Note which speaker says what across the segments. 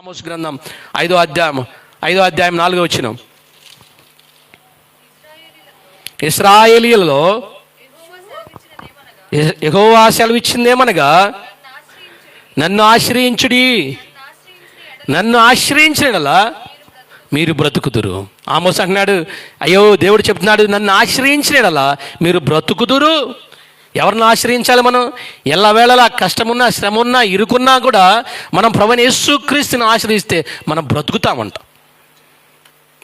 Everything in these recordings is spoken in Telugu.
Speaker 1: ఆమోస్ గ్రంథం ఐదో అధ్యాయం ఐదో అధ్యాయం నాలుగో వచ్చిన. ఇస్రాయేలీలలో ఎగోవా సెలవిచ్చిందేమనగా నన్ను ఆశ్రయించుడి. నన్ను ఆశ్రయించినలా మీరు బ్రతుకుదురు. ఆమోస్ అంటున్నాడు అయ్యో దేవుడు చెప్తున్నాడు నన్ను ఆశ్రయించినలా మీరు బ్రతుకుదురు. ఎవరిని ఆశ్రయించాలి మనం? ఎల్లవేళలా కష్టమున్నా శ్రమ ఉన్నా ఇరుకున్నా కూడా మనం ప్రవణ యేసుక్రీస్తుని ఆశ్రయిస్తే మనం బ్రతుకుతామంట.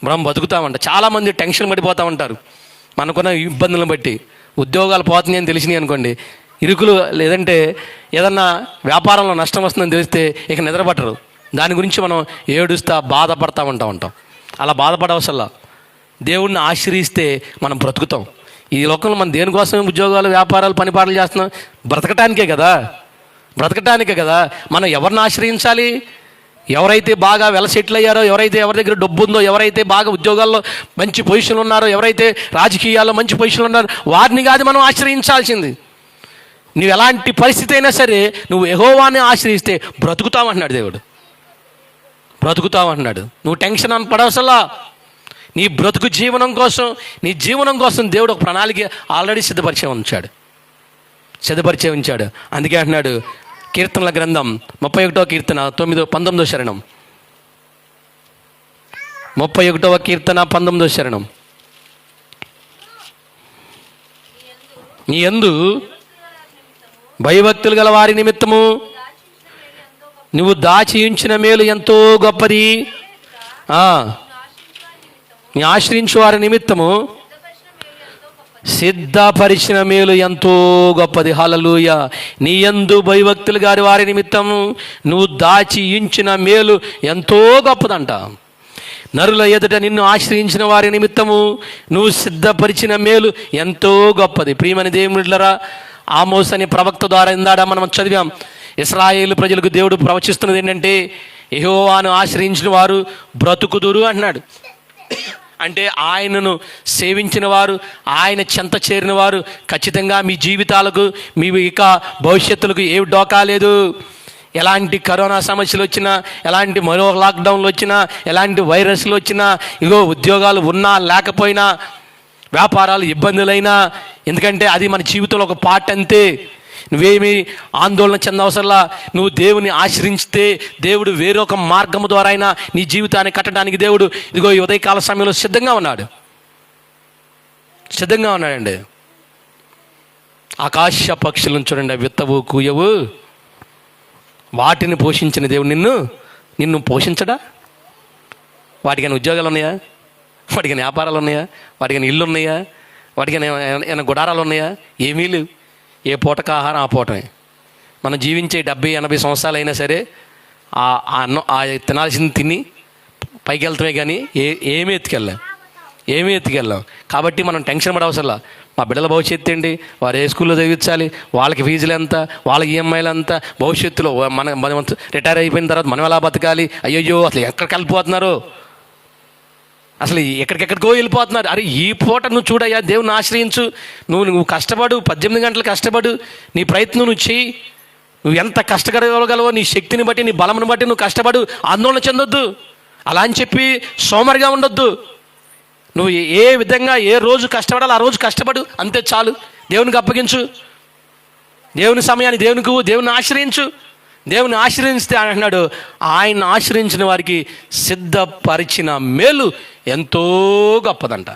Speaker 1: మనం బతుకుతామంట చాలామంది టెన్షన్ పడిపోతూ ఉంటారు. మనకున్న ఇబ్బందులను బట్టి ఉద్యోగాలు పోతున్నాయని తెలిసినాయి అనుకోండి. ఇరుకులు లేదంటే ఏదన్నా వ్యాపారంలో నష్టం వస్తుందని తెలిస్తే ఇక నిద్రపట్టరు. దాని గురించి మనం ఏడుస్తా బాధపడతా ఉంటా ఉంటాం. అలా బాధపడవసల్లా. దేవుణ్ణి ఆశ్రయిస్తే మనం బ్రతుకుతాం. ఈ లోకంలో మనం దేనికోసం ఉద్యోగాలు వ్యాపారాలు పనిపాటలు చేస్తున్నాం? బ్రతకటానికే కదా. బ్రతకటానికే కదా. మనం ఎవరిని ఆశ్రయించాలి? ఎవరైతే బాగా వెల సెటిల్ అయ్యారో ఎవరైతే ఎవరి దగ్గర డబ్బు ఉందో ఎవరైతే బాగా ఉద్యోగాల్లో మంచి పొజిషన్లు ఉన్నారో ఎవరైతే రాజకీయాల్లో మంచి పొజిషన్లు ఉన్నారో వారిని కాదు మనం ఆశ్రయించాల్సింది. నువ్వు ఎలాంటి పరిస్థితి అయినా సరే నువ్వు ఎహోవాన్ని ఆశ్రయిస్తే బ్రతుకుతామంటున్నాడు దేవుడు. బ్రతుకుతామంటున్నాడు నువ్వు టెన్షన్ అని పడవసలా. నీ బ్రతుకు జీవనం కోసం నీ జీవనం కోసం దేవుడు ఒక ప్రణాళిక ఆల్రెడీ సిద్ధపరిచే ఉంచాడు. సిద్ధపరిచే ఉంచాడు. అందుకే అంటున్నాడు కీర్తనల గ్రంథం ముప్పై ఒకటో కీర్తన తొమ్మిదో పంతొమ్మిదో శరణం. ముప్పై ఒకటవ కీర్తన పంతొమ్మిదో శరణం. నీ ఎందు భయభక్తులు గల వారి నిమిత్తము నువ్వు దాచి ఉంచిన మేలు ఎంతో గొప్పది. ఆ, నీ ఆశ్రయించు వారి నిమిత్తము సిద్ధపరిచిన మేలు ఎంతో గొప్పది. హలలుయ నీ ఎందు భయభక్తులు గారి వారి నిమిత్తము నువ్వు దాచి ఇంచిన మేలు ఎంతో గొప్పదంట. నరుల ఎదుట నిన్ను ఆశ్రయించిన వారి నిమిత్తము నువ్వు సిద్ధపరిచిన మేలు ఎంతో గొప్పది. ప్రియమని దేవుడిలరా ఆమోస్ అనే ప్రవక్త ద్వారా ఇందాడ మనం చదివాం. ఇస్రాయేల్ ప్రజలకు దేవుడు ప్రవచిస్తున్నది ఏంటంటే యహోవాను ఆశ్రయించిన వారు బ్రతుకుదురు అంటున్నాడు. అంటే ఆయనను సేవించిన వారు ఆయన చెంత చేరిన వారు ఖచ్చితంగా మీ జీవితాలకు మీ ఇక భవిష్యత్తులకు ఏ డోకా లేదు. ఎలాంటి కరోనా సమస్యలు వచ్చినా ఎలాంటి మరో లాక్డౌన్లు వచ్చినా ఎలాంటి వైరస్లు వచ్చినా ఇగో ఉద్యోగాలు ఉన్నా లేకపోయినా వ్యాపారాలు ఇబ్బందులైనా ఎందుకంటే అది మన జీవితంలో ఒక పార్ట్ అంతే. నువ్వేమి ఆందోళన చెందవసరలా? నువ్వు దేవుని ఆశ్రయించితే దేవుడు వేరొక మార్గము ద్వారా అయినా నీ జీవితాన్ని కట్టడానికి దేవుడు ఇదిగో ఈ ఉదయకాల సమయంలో సిద్ధంగా ఉన్నాడు. సిద్ధంగా ఉన్నాడండి. ఆకాశ పక్షులను చూడండి విత్తవు కూయవు. వాటిని పోషించిన దేవుడు నిన్ను నిన్ను పోషించడా? వాటికైనా ఉద్యోగాలు ఉన్నాయా? వాటికైనా వ్యాపారాలు ఉన్నాయా? వాటికైనా ఇల్లు ఉన్నాయా? వాటికైనా ఏమైనా గుడారాలు ఉన్నాయా? ఏమీ లేవు. ఏ పూటకు ఆహారం ఆ పూటమే. మనం జీవించే డెబ్బై ఎనభై సంవత్సరాలు అయినా సరే ఆ అన్నం ఆ తినాల్సింది తిని పైకి వెళ్తామే కానీ ఏ ఏమీ ఎత్తుకెళ్ళాం ఏమీ ఎత్తుకెళ్ళాం కాబట్టి మనం టెన్షన్ పడవసరలా మా బిడ్డల భవిష్యత్తు ఏంటి? వారు ఏ స్కూల్లో చదివించాలి? వాళ్ళకి ఫీజులు ఎంత? వాళ్ళకి ఈఎంఐలు ఎంత? భవిష్యత్తులో మన మనం రిటైర్ అయిపోయిన తర్వాత మనం ఎలా బతకాలి? అయ్యయ్యో అసలు ఎక్కడికి వెళ్ళిపోతున్నారు? అసలు ఎక్కడికెక్కడికో వెళ్ళిపోతున్నారు. అరే ఈ పూట నువ్వు చూడయ్యా దేవుని ఆశ్రయించు. నువ్వు నువ్వు కష్టపడు పద్దెనిమిది గంటలు కష్టపడు. నీ ప్రయత్నం నువ్వు చెయ్యి. నువ్వు ఎంత కష్టపడగలవో నీ శక్తిని బట్టి నీ బలమును బట్టి నువ్వు కష్టపడు. ఆందోళన చెందొద్దు. అలా అని చెప్పి సోమరిగా ఉండొద్దు. నువ్వు ఏ- విధంగా ఏ రోజు కష్టపడాలి ఆ రోజు కష్టపడు. అంతే చాలు. దేవునికి అప్పగించు. దేవుని సమయాన్ని దేవునికి దేవుని ఆశ్రయించు. దేవుని ఆశ్రయిస్తే ఆయన అంటున్నాడు ఆయన ఆశ్రయించిన వారికి సిద్ధపరిచిన మేలు ఎంతో గొప్పదంట.